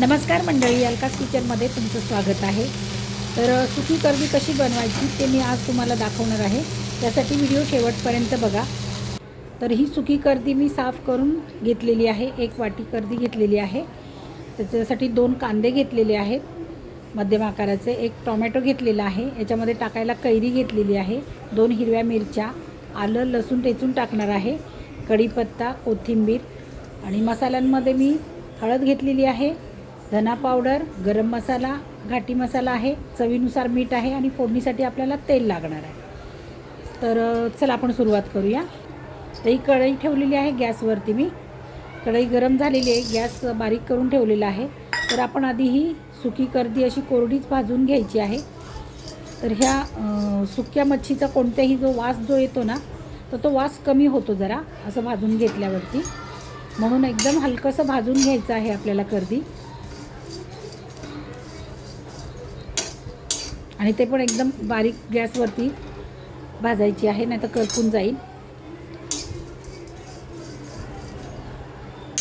नमस्कार मंडळी अलकास किचनमध्ये तुमचं स्वागत आहे. तर सुकी कर्दी कशी बनवायची ते मी आज तुम्हाला दाखवणार आहे. त्यासाठी व्हिडिओ शेवटपर्यंत बघा. तर ही सुकी कर्दी मी साफ करून घेतलेली आहे. एक वाटी कर्दी घेतलेली आहे. त्याच्यासाठी दोन कांदे घेतलेले आहेत. मध्यम आकाराचे एक टॉमॅटो घेतलेला आहे. याच्यामध्ये टाकायला कैरी घेतलेली आहे. दोन हिरव्या मिरच्या आलं लसूण टेचून टाकणार आहे. कढीपत्ता कोथिंबीर आणि मसाल्यांमध्ये मी हळद घेतलेली आहे. धना पावडर गरम मसाला घाटी मसाला आहे चवीनुसार मीठ आहे आणि फोडणीसाठी आपल्याला तेल लागणार आहे. तर चला आपण सुरुवात करूया. तर ही कढई ठेवलेली आहे गॅसवरती मी. कढई गरम झालेली आहे गॅस बारीक करून ठेवलेला आहे. तर आपण आधी ही सुकी कर्दी अशी कोरडीच भाजून घ्यायची आहे. तर ह्या सुक्या मच्छीचा कोणत्याही जो वास जो येतो ना तर तो वास कमी होतो जरा असं भाजून घेतल्यावरती. म्हणून एकदम हलकंसं भाजून घ्यायचं आहे आपल्याला कर्दी. आणि ते पण एकदम बारीक गॅसवरती भाजायची आहे नाही तर करपून जाईल.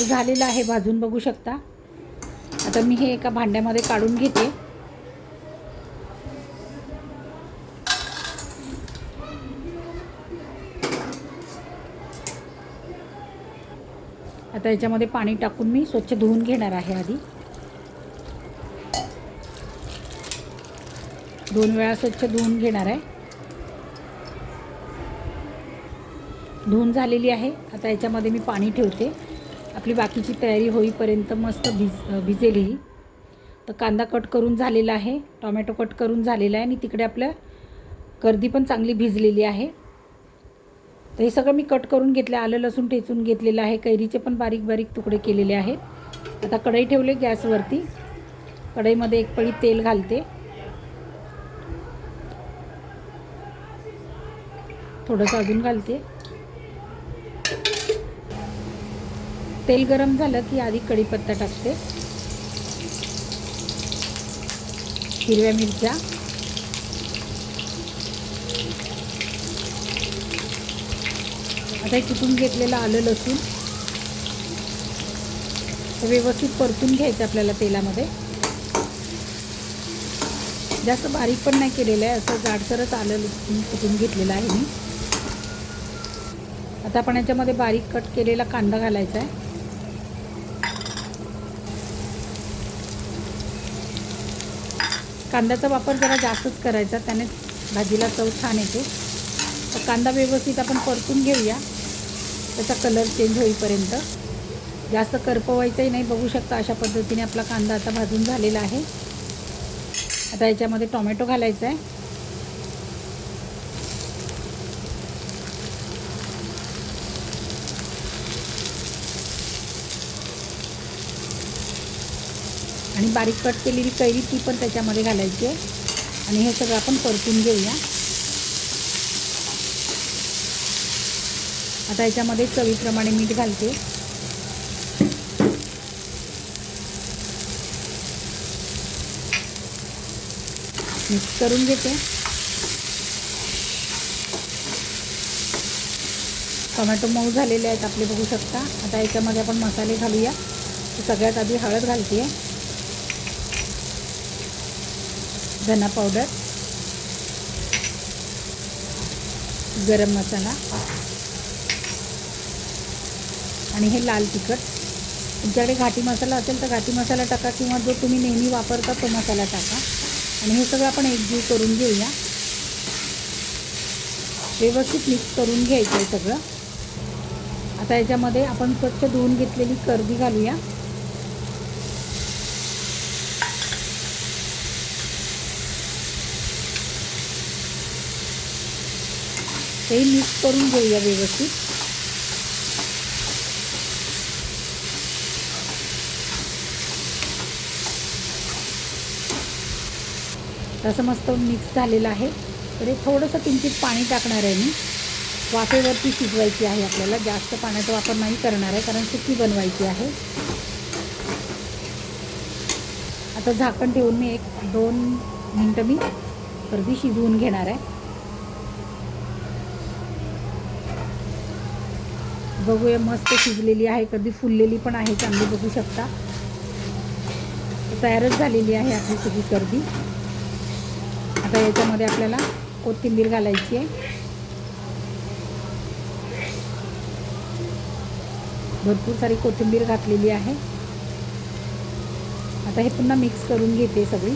झालेलं आहे भाजून बघू शकता. आता मी हे एका भांड्यामध्ये काढून घेते. आता याच्यामध्ये पाणी टाकून मी स्वच्छ धुवून घेणार आहे आधी. दोन वेळा स्वच्छ धुवून घेणार आहे. धुवून झालेली आहे. आता याच्यामध्ये मी पाणी ठेवते. आपली बाकीची तयारी होईपर्यंत मस्त भिज भिजेल ही. तर कांदा कट करून झालेला आहे. टोमॅटो कट करून झालेला आहे. आणि तिकडे आपल्या गर्दी पण चांगली भिजलेली आहे. तर हे सगळं मी कट करून घेतलं. आलं लसूण ठेचून घेतलेलं आहे. कैरीचे पण बारीक बारीक तुकडे केलेले आहेत. आता कढई ठेवले गॅसवरती. कढईमध्ये एक पळी तेल घालते. थोडंसं अजून घालते. तेल गरम झालं की आधी कढीपत्ता टाकते. हिरव्या मिरच्या. आता हे घेतलेलं आलं लसूण. व्यवस्थित परतून घ्यायचं आपल्याला तेलामध्ये. जास्त बारीक पण नाही केलेलं आहे असं जाडसरच आलं लसूण कुटून घेतलेलं आहे मी. आता आपण याच्यामध्ये बारीक कट केलेला कांदा घालायचा आहे. कांद्याचा वापर जरा जास्तच करायचा त्याने भाजीला चव छान येते. तर कांदा व्यवस्थित आपण परतून घेऊया. त्याचा कलर चेंज होईपर्यंत. जास्त करपवायचंही नाही बघू शकता अशा पद्धतीने आपला कांदा आता भाजून झालेला आहे. आता याच्यामध्ये टोमॅटो घालायचा आहे. आणि बारीक कट केलेली कैरी ती पण त्याच्यामध्ये घालायची आहे. आणि हे सगळं आपण परतून घेऊया. आता याच्यामध्ये चवीप्रमाणे मीठ घालते. मिक्स करून घेते. टोमॅटो मऊ झालेले आहेत आपले बघू शकता. आता याच्यामध्ये आपण मसाले घालूया. सगळ्यात आधी हळद घालते. आहे धना पावडर गरम मसाला आणि हे लाल तिखट. तुमच्याकडे घाटी मसाला असेल तर घाटी मसाला टाका किंवा जो तुम्ही नेहमी वापरता तो मसाला टाका. आणि हे सगळं आपण एकजीव करून घेऊया. व्यवस्थित मिक्स करून घ्यायचं आहे सगळं. आता याच्यामध्ये आपण स्वच्छ धुवून घेतलेली करदी घालूया. हे मिक्स करून घेऊया व्यवस्थित. तसं मस्त मिक्स झालेलं आहे. तर हे थोडंसं किंचित पाणी टाकणार आहे मी. वाफेवरती शिजवायची आहे आपल्याला. जास्त पाण्याचा वापर नाही करणार आहे कारण सुकी बनवायची आहे. आता झाकण ठेवून मी एक दोन मिनटं मी अर्धी शिजवून घेणार आहे. बघूया मस्त शिजलेली आहे कधी फुललेली पण आहे चांगली बघू शकता. तयारच झालेली आहे आपली सुकी कर्दी आता याच्यामध्ये आपल्याला कोथिंबीर घालायची आहे. भरपूर सारी कोथिंबीर घातलेली आहे. आता हे पुन्हा मिक्स करून घेते सगळी.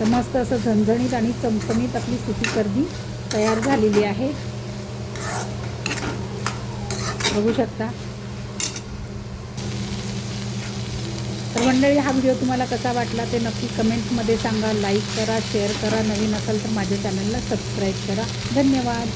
तर मस्त असं झणझणीत आणि चमचमीत आपली सुकी कर्दी तयार झालेली आहे. बघू शकता. तर मंडळी हा व्हिडिओ तुम्हाला कसा वाटला ते नक्की कमेंटमध्ये सांगा. लाईक करा शेअर करा. नवीन असाल तर माझ्या चॅनलला सबस्क्राईब करा. धन्यवाद.